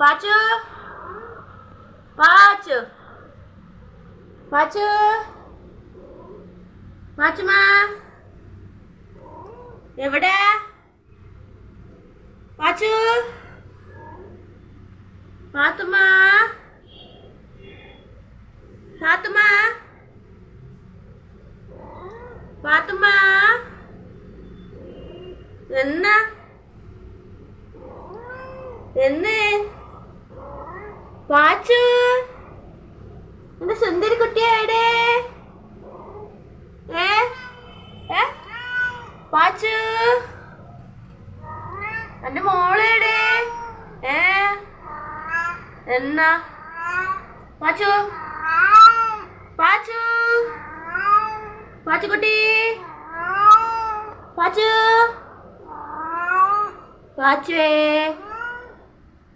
പാച്ചു പാച്ചു പാച്ചു പാച്ചുമാ എവിടെ? പാച്ചു പാത്തുമ്മ പാത്തുമ്മ പാത്തുമ്മ എന്നാ? എന്ന്? പാച്ചു എന്റെ സുന്ദരി കുട്ടിയാടെ ഏ? ഏ? പാച്ചു എന്റെ മോളേടെ ഏ? എന്നാ? പാച്ചു പാച്ചു കുട്ടി. പാച്ചു പാച്ചുവേ